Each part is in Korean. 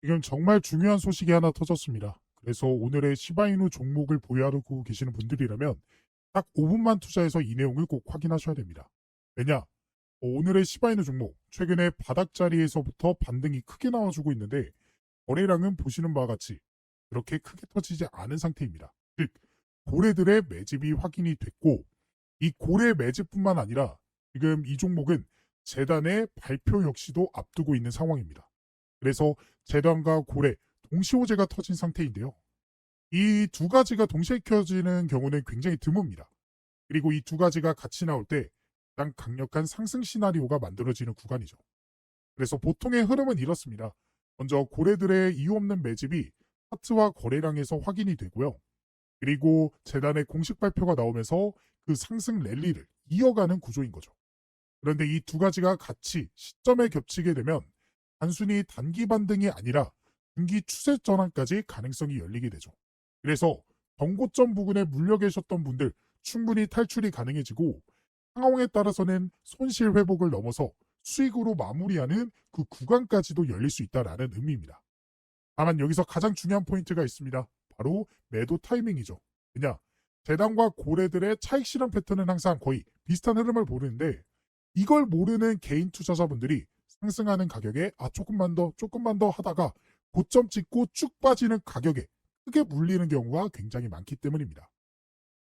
지금 정말 중요한 소식이 하나 터졌습니다. 그래서 오늘의 시바이누 종목을 보유하고 계시는 분들이라면 딱 5분만 투자해서 이 내용을 꼭 확인하셔야 됩니다. 왜냐? 어, 오늘의 시바이누 종목 최근에 바닥 자리에서부터 반등이 크게 나와주고 있는데 거래량은 보시는 바와 같이 그렇게 크게 터지지 않은 상태입니다. 즉 고래들의 매집이 확인이 됐고 이 고래 매집뿐만 아니라 지금 이 종목은 재단의 발표 역시도 앞두고 있는 상황입니다. 그래서 재단과 고래 동시 호재가 터진 상태인데요. 이 두 가지가 동시에 켜지는 경우는 굉장히 드뭅니다. 그리고 이 두 가지가 같이 나올 때 가장 강력한 상승 시나리오가 만들어지는 구간이죠. 그래서 보통의 흐름은 이렇습니다. 먼저 고래들의 이유 없는 매집이 차트와 거래량에서 확인이 되고요. 그리고 재단의 공식 발표가 나오면서 그 상승 랠리를 이어가는 구조인 거죠. 그런데 이 두 가지가 같이 시점에 겹치게 되면 단순히 단기 반등이 아니라 중기 추세 전환까지 가능성이 열리게 되죠. 그래서 정고점 부근에 물려 계셨던 분들 충분히 탈출이 가능해지고 상황에 따라서는 손실 회복을 넘어서 수익으로 마무리하는 그 구간까지도 열릴 수 있다라는 의미입니다. 다만 여기서 가장 중요한 포인트가 있습니다. 바로 매도 타이밍이죠. 왜냐? 재단과 고래들의 차익 실현 패턴은 항상 거의 비슷한 흐름을 보르는데 이걸 모르는 개인 투자자분들이 상승하는 가격에 아 조금만 더 조금만 더 하다가 고점 찍고 쭉 빠지는 가격에 크게 물리는 경우가 굉장히 많기 때문입니다.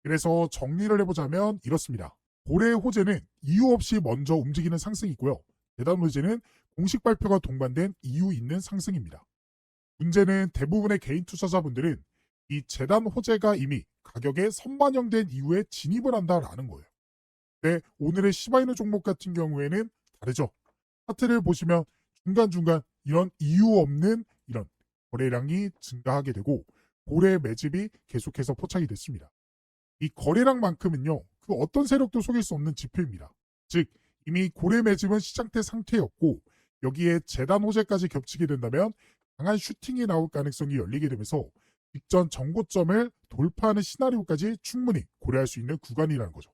그래서 정리를 해보자면 이렇습니다. 고래의 호재는 이유 없이 먼저 움직이는 상승이고요. 대단 호재는 공식 발표가 동반된 이유 있는 상승입니다. 문제는 대부분의 개인 투자자분들은 이 재단 호재가 이미 가격에 선반영된 이후에 진입을 한다라는 거예요. 네, 오늘의 시바이누 종목 같은 경우에는 다르죠. 차트를 보시면 중간중간 이런 이유 없는 이런 거래량이 증가하게 되고 고래 매집이 계속해서 포착이 됐습니다. 이 거래량만큼은요, 그 어떤 세력도 속일 수 없는 지표입니다. 즉, 이미 고래 매집은 시장대 상태였고 여기에 재단 호재까지 겹치게 된다면 강한 슈팅이 나올 가능성이 열리게 되면서 직전 정고점을 돌파하는 시나리오까지 충분히 고려할 수 있는 구간이라는 거죠.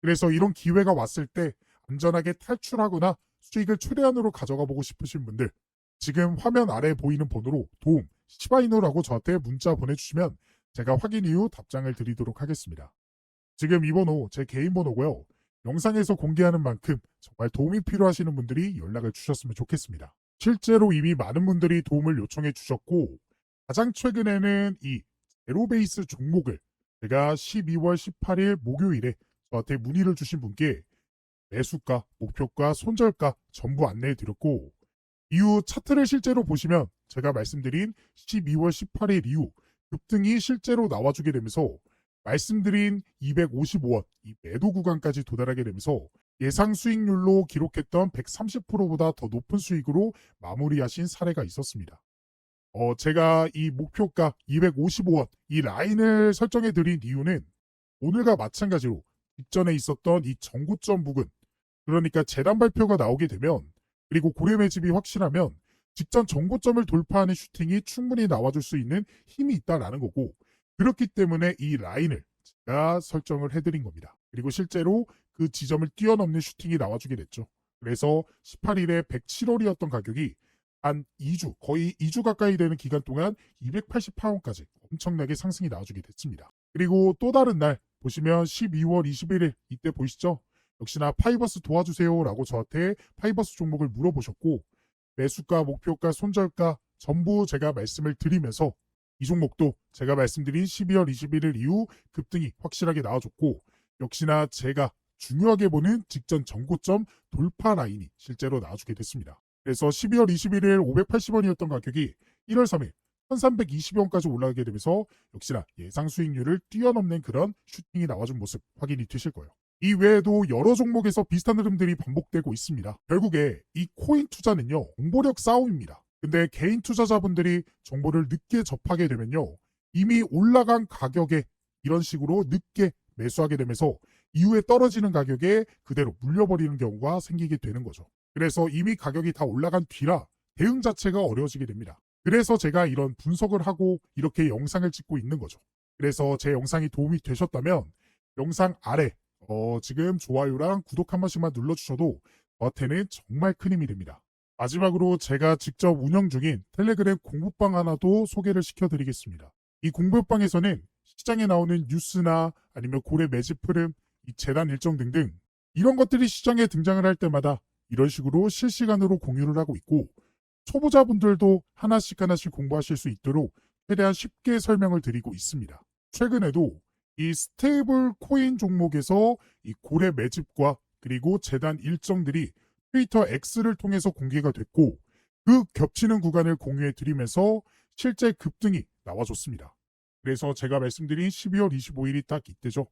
그래서 이런 기회가 왔을 때 안전하게 탈출하거나 수익을 최대한으로 가져가 보고 싶으신 분들 지금 화면 아래 보이는 번호로 도움 시바이노라고 저한테 문자 보내주시면 제가 확인 이후 답장을 드리도록 하겠습니다. 지금 이 번호 제 개인 번호고요. 영상에서 공개하는 만큼 정말 도움이 필요하시는 분들이 연락을 주셨으면 좋겠습니다. 실제로 이미 많은 분들이 도움을 요청해 주셨고 가장 최근에는 이 제로베이스 종목을 제가 12월 18일 목요일에 저한테 문의를 주신 분께 매수가, 목표가, 손절가 전부 안내해 드렸고 이후 차트를 실제로 보시면 제가 말씀드린 12월 18일 이후 급등이 실제로 나와주게 되면서 말씀드린 255원 이 매도 구간까지 도달하게 되면서 예상 수익률로 기록했던 130%보다 더 높은 수익으로 마무리하신 사례가 있었습니다. 어, 제가 이 목표가 255원 이 라인을 설정해 드린 이유는 오늘과 마찬가지로 직전에 있었던 이 정고점 부근 그러니까 재단 발표가 나오게 되면 그리고 고래 매집이 확실하면 직전 정고점을 돌파하는 슈팅이 충분히 나와줄 수 있는 힘이 있다라는 거고 그렇기 때문에 이 라인을 제가 설정을 해드린 겁니다. 그리고 실제로 그 지점을 뛰어넘는 슈팅이 나와주게 됐죠. 그래서 18일에 107월이었던 가격이 한 2주, 거의 2주 가까이 되는 기간 동안 280파운까지 엄청나게 상승이 나와주게 됐습니다. 그리고 또 다른 날 보시면 12월 21일 이때 보이시죠? 역시나 파이버스 도와주세요라고 저한테 파이버스 종목을 물어보셨고 매수가, 목표가, 손절가 전부 제가 말씀을 드리면서 이 종목도 제가 말씀드린 12월 21일 이후 급등이 확실하게 나와줬고 역시나 제가 중요하게 보는 직전 정고점 돌파 라인이 실제로 나와주게 됐습니다. 그래서 12월 21일 580원이었던 가격이 1월 3일 1320원까지 올라가게 되면서 역시나 예상 수익률을 뛰어넘는 그런 슈팅이 나와준 모습 확인이 되실 거예요. 이 외에도 여러 종목에서 비슷한 흐름들이 반복되고 있습니다. 결국에 이 코인 투자는요, 공보력 싸움입니다. 근데 개인 투자자분들이 정보를 늦게 접하게 되면요, 이미 올라간 가격에 이런 식으로 늦게 매수하게 되면서 이후에 떨어지는 가격에 그대로 물려버리는 경우가 생기게 되는 거죠. 그래서 이미 가격이 다 올라간 뒤라 대응 자체가 어려워지게 됩니다. 그래서 제가 이런 분석을 하고 이렇게 영상을 찍고 있는 거죠. 그래서 제 영상이 도움이 되셨다면 영상 아래 어, 지금 좋아요랑 구독 한 번씩만 눌러주셔도 저한테는 정말 큰 힘이 됩니다. 마지막으로 제가 직접 운영 중인 텔레그램 공부방 하나도 소개를 시켜드리겠습니다. 이 공부방에서는 시장에 나오는 뉴스나 아니면 고래 매집 흐름, 이 재단 일정 등등 이런 것들이 시장에 등장을 할 때마다 이런 식으로 실시간으로 공유를 하고 있고 초보자분들도 하나씩 하나씩 공부하실 수 있도록 최대한 쉽게 설명을 드리고 있습니다. 최근에도 이 스테이블 코인 종목에서 이 고래 매집과 그리고 재단 일정들이 트위터 X를 통해서 공개가 됐고 그 겹치는 구간을 공유해 드리면서 실제 급등이 나와줬습니다. 그래서 제가 말씀드린 12월 25일이 딱 이때죠.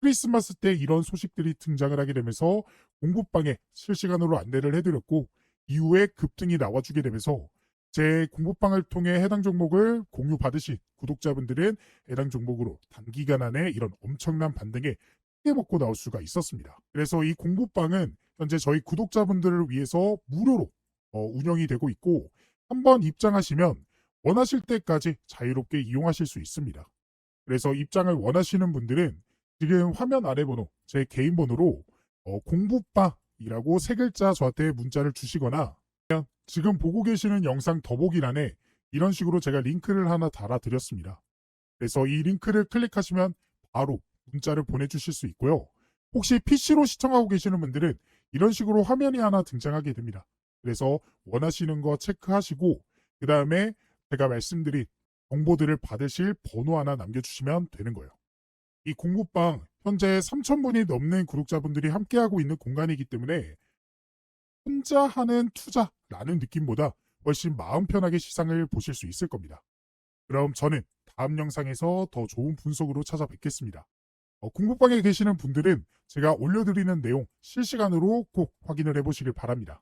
크리스마스 때 이런 소식들이 등장을 하게 되면서 공부방에 실시간으로 안내를 해드렸고 이후에 급등이 나와주게 되면서 제 공부방을 통해 해당 종목을 공유 받으신 구독자분들은 해당 종목으로 단기간 안에 이런 엄청난 반등에 크게 먹고 나올 수가 있었습니다. 그래서 이 공부방은 현재 저희 구독자분들을 위해서 무료로 어, 운영이 되고 있고 한번 입장하시면 원하실 때까지 자유롭게 이용하실 수 있습니다. 그래서 입장을 원하시는 분들은 지금 화면 아래 번호, 제 개인 번호로 어, 공부방이라고 세 글자 저한테 문자를 주시거나 지금 보고 계시는 영상 더보기란에 이런 식으로 제가 링크를 하나 달아드렸습니다. 그래서 이 링크를 클릭하시면 바로 문자를 보내주실 수 있고요. 혹시 PC로 시청하고 계시는 분들은 이런 식으로 화면이 하나 등장하게 됩니다. 그래서 원하시는 거 체크하시고 그 다음에 제가 말씀드린 정보들을 받으실 번호 하나 남겨주시면 되는 거예요. 이 공부방 현재 3,000분이 넘는 구독자분들이 함께하고 있는 공간이기 때문에 혼자 하는 투자라는 느낌보다 훨씬 마음 편하게 시상을 보실 수 있을 겁니다. 그럼 저는 다음 영상에서 더 좋은 분석으로 찾아뵙겠습니다. 어, 공부방에 계시는 분들은 제가 올려드리는 내용 실시간으로 꼭 확인을 해보시길 바랍니다.